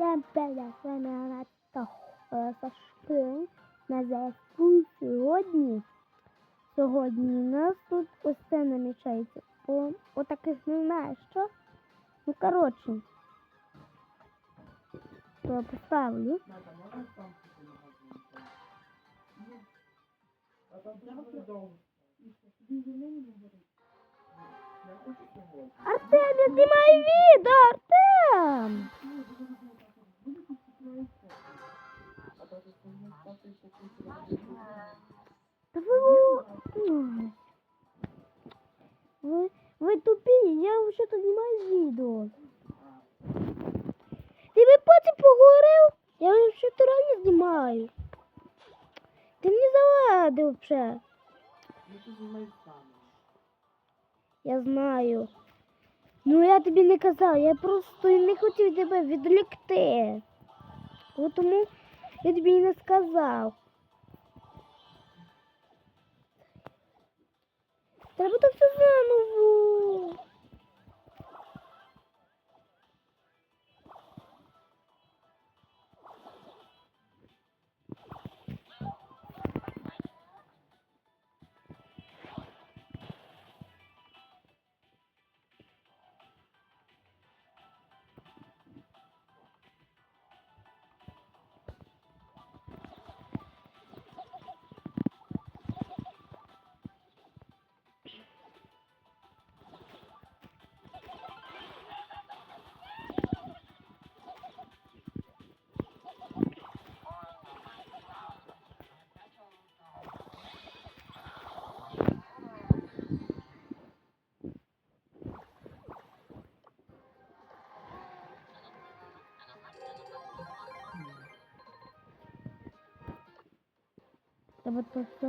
Всем Анатта Сашкин на зв'язку сьогодні. Сьогодні у нас тут ось це намічається. По отаких не знаю що. Ну коротше. Я поставлю. Надо, можна сам Ви, Ой. ви, ви тупі, я вже то знімаю відео. Ти би потім поговорив, я вже то реально знімаю. Ти мені завадив вже. Я знаю. Ну я тобі не казав, я просто не хотів тебе відлікти. От Тому я тобі і не сказав. Треба то все заново. Треба то все